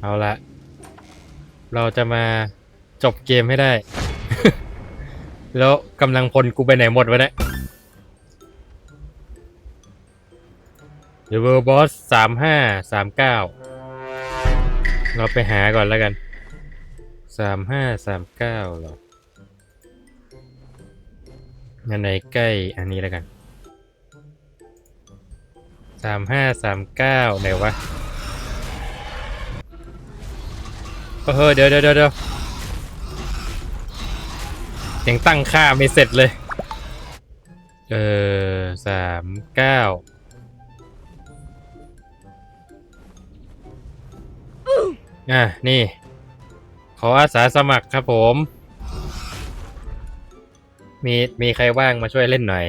เอาละ เราจะมาจบเกมให้ได้ แล้วกำลังพลกูไปไหนหมดวะเนี่ย The World Boss สามห้าสามเก้าเราไปหาก่อนแล้วกันสามห้าสามเก้าหรออันไหนใกล้อันนี้แล้วกันสามห้าสามเก้าไหนวะ เออเดี๋ยวเดี๋ยวเดี๋ยวเดี๋ยวยังตั้งค่าไม่เสร็จเลย เออสามเก้าอะ นี่ ขออาสาสมัครครับผม มีมีใครว่างมาช่วยเล่นหน่อย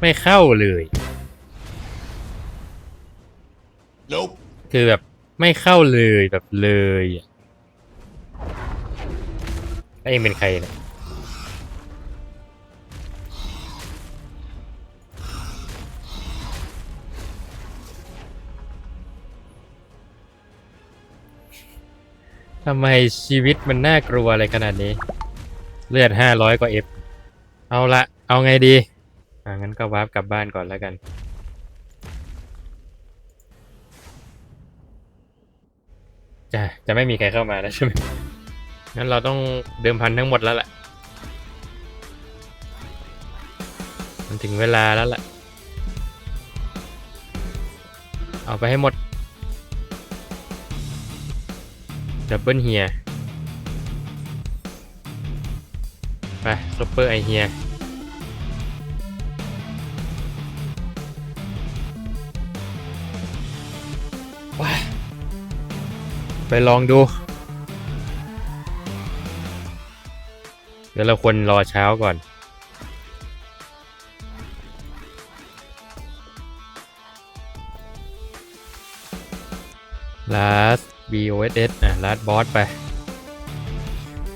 ไม่เข้าเลย คือแบบไม่เข้าเลยแบบเลยอะไอ้เองเป็นใครเนี่ยทำไมชีวิตมันน่ากลัวอะไรขนาดนี้ เลือดห้าร้อยกว่าเอฟเอาละเอาไงดีอ่างั้นก็วาร์ปกลับบ้านก่อนแล้วกัน จะจะไม่มีใครเข้ามาแล้วใช่ไหมงั้นเราต้องเดิมพันทั้งหมดแล้วแหละมันถึงเวลาแล้วแหละเอาไปให้หมดดับเบิลเฮียไปซุปเปอร์ไอเฮีย ไปลองดู เดี๋ยวเราควรรอเช้าก่อน last BOSS อะ last boss ไป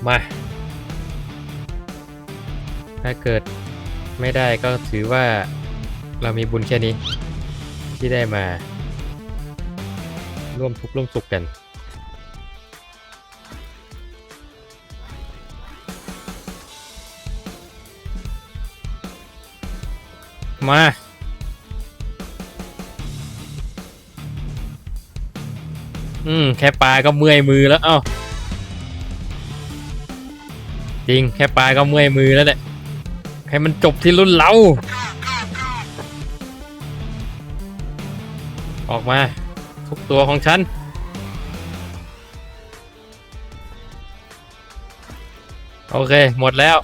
มา ถ้าเกิดไม่ได้ก็ถือว่าเรามีบุญแค่นี้ที่ได้มา ร่วมทุกข์ร่วมสุขกัน มา อืม แค่ปลาก็เมื่อยมือแล้ว เอ้า จริง แค่ปลาก็เมื่อยมือแล้วแหละให้มันจบที่รุ่นเรา ออกมา ทุกตัวของฉัน โอเค หมดแล้ว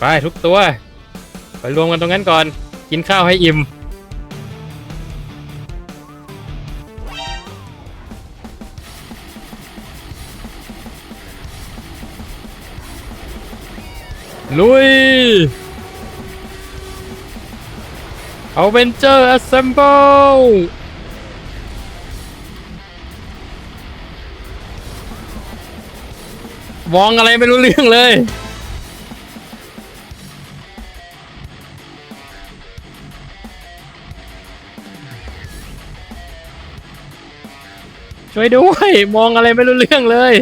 ไปทุกตัว ไปรวมกันตรงนั้นก่อน กินข้าวให้อิ่ม ลุย a v e n g e r Assemble มองอะไรไม่รู้เรื่องเลย ช่วยด้วย มองอะไรไม่รู้เรื่องเลย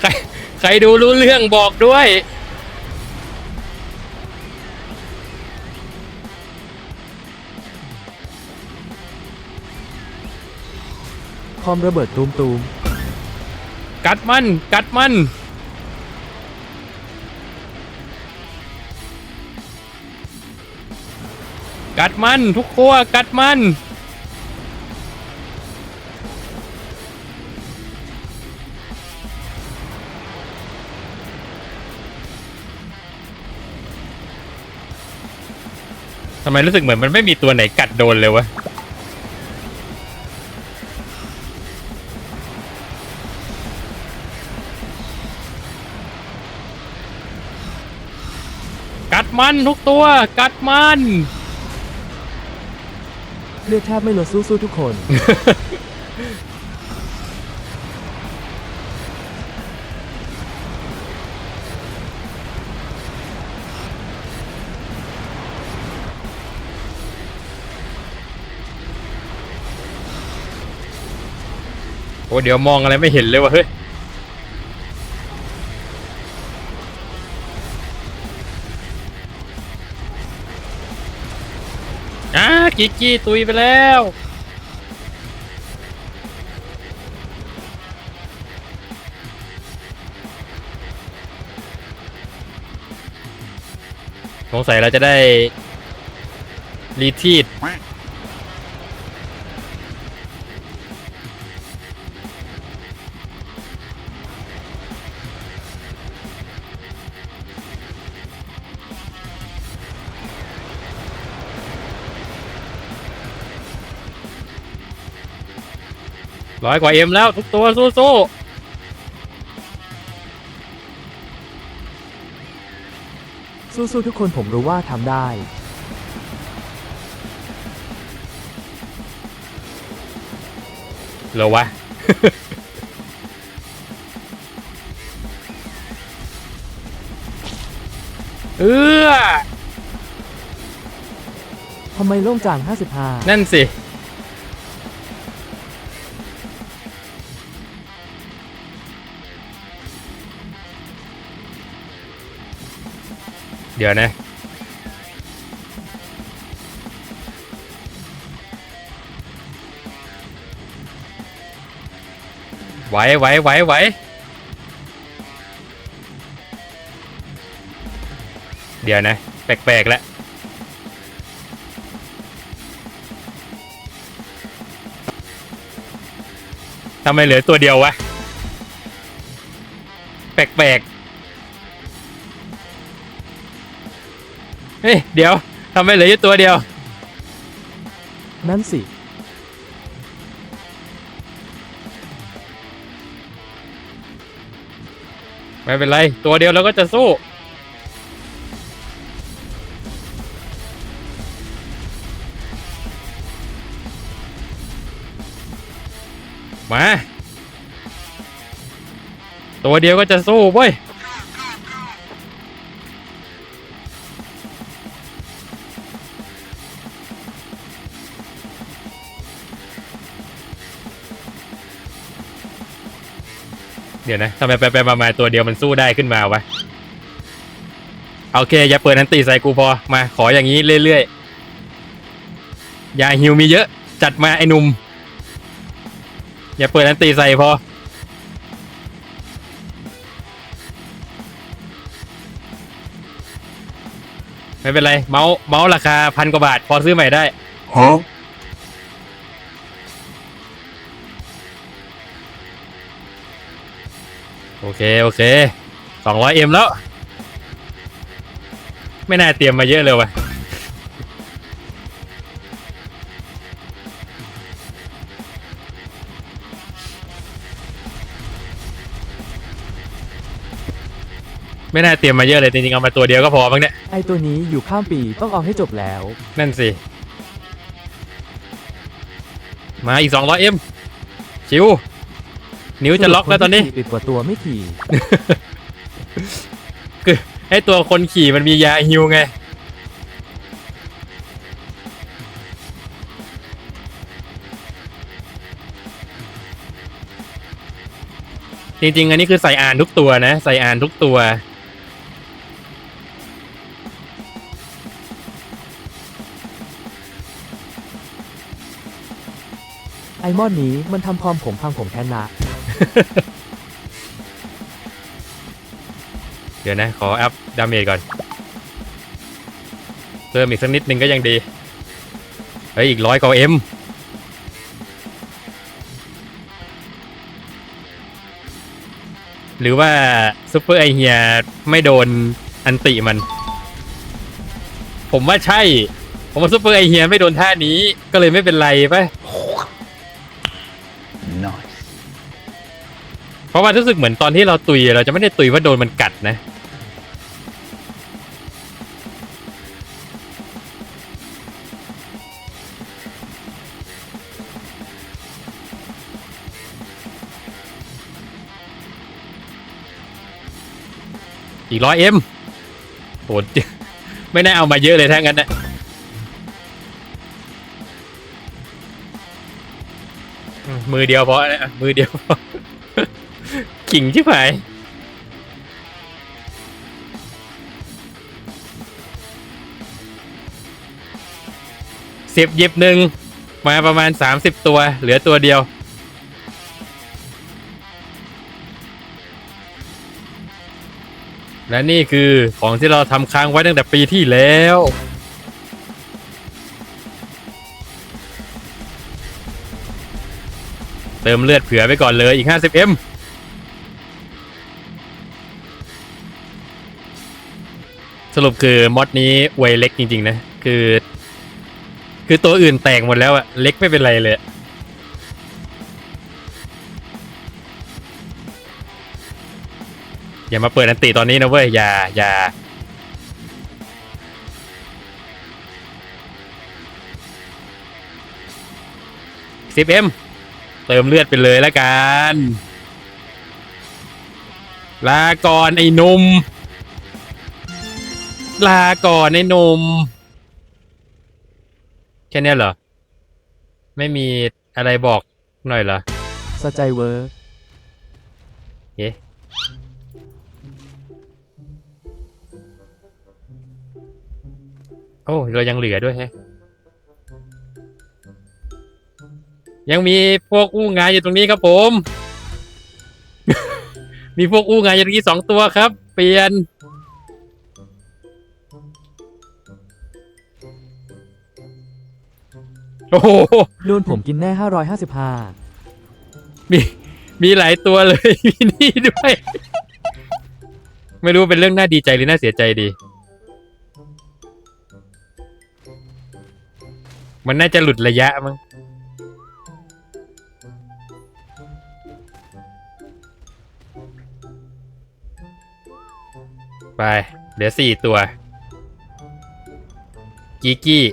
ใครใครดูรู้เรื่องบอกด้วย คอมระเบิดตูมตูมกัดมัน กัดมัน กัดมันทุกตัวกัดมัน ทำไมรู้สึกเหมือนมันไม่มีตัวไหนกัดโดนเลยวะกัดมันทุกตัว กัดมัน เลือดแทบไม่ลดสู้ๆทุกคน โอ้เดี๋ยวมองอะไรไม่เห็นเลยว่ะเฮ้ย อ่ากิกกี้ตุยไปแล้ว สงสัยเราจะได้ รีทีด ร้อยกว่าเอ็มแล้วทุกตัวสู้ๆสู้ๆทุกคนผมรู้ว่าทำได้ เหรอวะ เออทำไมโล่งจาง55นั่นสิ เดี๋ยวนะ ไหวไหวไหวไหวเดี๋ยวนะ แปลกๆแล้วทำไมเหลือตัวเดียววะ แปลกๆ เฮ้ย เดี๋ยวทำไมเหลืออยู่ตัวเดียว นั่นสิ ไม่เป็นไร ตัวเดียวเราก็จะสู้ มา ตัวเดียวก็จะสู้เว้ย ดี๋ยวนะทำไมไปไปมาตัวเดียวมันสู้ได้ขึ้นมาวะโอเค อย่าเปิดอันตีใส่กูพอมาขออย่างนี้เรื่อยๆยาฮิวมีเยอะ จัดมาไอ้หนุ่มอย่าเปิดอันตีใส่พอไม่เป็นไร เมาส์เมาส์ราคาพันกว่าบาท พอซื้อใหม่ได้ Huh? เค โอเคสองร้อยเอ็มแล้ว ไม่น่าเตรียมมาเยอะเลยว่ะไม่น่าเตรียมมาเยอะเลยจริงๆเอามาตัวเดียวก็พอบ้างเนี่ยไอตัวนี้อยู่ข้ามปีต้องเอาให้จบแล้ว นั่นสิ มาอีกสองร้อยเอ็มชิว นิ้วจะล็อกแล้วตอนนี้คที่ขี่ติดกว่าตัวไม่ขี่คือให้ตัวคนขี่มันมียาฮิวไงจริงๆ อันนี้คือใส่อ่านทุกตัวนะ ใส่อ่านทุกตัว ไอมอนนี้มันทำความผมพังผมแทนนะ เดี๋ยวนะ ขออัพดาเมจก่อน เพิ่มอีกสักนิดนึงก็ยังดี เฮ้ย อีกร้อยกว่าเอ็มหรือว่าซุปเปอร์ไอเฮียไม่โดนอันติมัน ผมว่าใช่ ผมว่าซุปเปอร์ไอเฮียไม่โดนท่านี้ก็เลยไม่เป็นไรปะ เพราะว่ารู้สึกเหมือนตอนที่เราตุยเราจะไม่ได้ตุยว่าโดนมันกัดนะ อีกร้อยเอ็มโหไม่ได้เอามาเยอะเลยทั้งนั้นนะมือเดียวพอเลยมือเดียวพอ ขิงชิบหายสิบหยิบหนึ่งมาประมาณสามสิบตัว เหลือตัวเดียว และนี่คือของที่เราทำค้างไว้ตั้งแต่ปีที่แล้ว เติมเลือดเผื่อไปก่อนเลยอีก 50m สรุปคือมอดนี้ไวเล็กจริง ๆ นะ คือ คือตัวอื่นแตกหมดแล้วอะเล็กไม่เป็นไรเลยอย่ามาเปิดอันติตอนนี้นะเว้ย อย่า อย่า สิบเอ็ม เติมเลือดไปเลยและกัน ลาก่อนไอ้นุ่ม ลาก่อนไอ้หนุ่มแค่เนี้ยเหรอ ไม่มีอะไรบอกหน่อยเหรอสใจเวอร์เอ๊ะโอ้เรายังเหลือด้วยแฮะ ยังมีพวกอู้งานอยู่ตรงนี้ครับผม มีพวกอู้งานอยู่ตรงนี้สองตัวครับ เปลี่ยน โอ้โหโดนผมกินแน่555มีมีหลายตัวเลย มีนี่ด้วย ไม่รู้เป็นเรื่องน่าดีใจหรือน่าเสียใจดี มันน่าจะหลุดระยะมั้งไปเหลือสี่ตัวกีกี้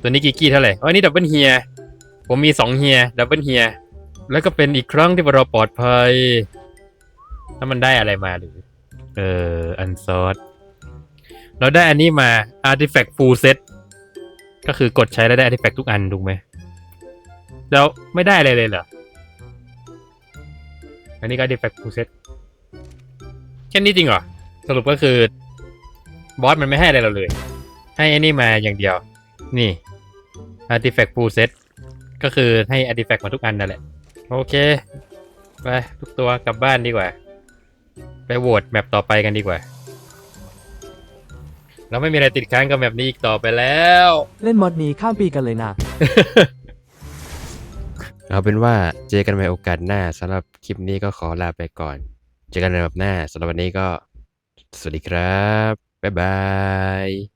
ตัวนี้กีกี้เท่าไหร่อ๋อนี่ดับเบิลเฮีย ผมมีสองเฮียดับเบิลเฮีย แล้วก็เป็นอีกครั้งที่เราปลอดภัยถ้ามันได้อะไรมาหรือ เออ อันซอสเราได้อันนี้มา Artifact Full Set ก็คือกดใช้แล้วได้ Artifact ทุกอันถูกไหม แล้วไม่ได้อะไรเลยเหรอ อันนี้ก็ Artifact Full Set แค่นี้จริงเหรอ สรุปก็คือบอสมันไม่ให้อะไรเราเลย ให้อันนี้มาอย่างเดียว นี่ Artifact Full Set ก็คือให้ Artifact มาทุกอันนั่นแหละ โอเค ไป ทุกตัวกลับบ้านดีกว่า ไปโหวตแมปต่อไปกันดีกว่า เราไม่มีอะไรติดค้างกับแมปนี้อีกต่อไปแล้ว เล่นมอดนี้ข้ามปีกันเลยนะ เอาเป็นว่าเจอกันใหม่โอกาสหน้าสำหรับคลิปนี้ก็ขอลาไปก่อน เจอกันในแบบหน้าสำหรับวันนี้ก็ สวัสดีครับ บ๊ายบาย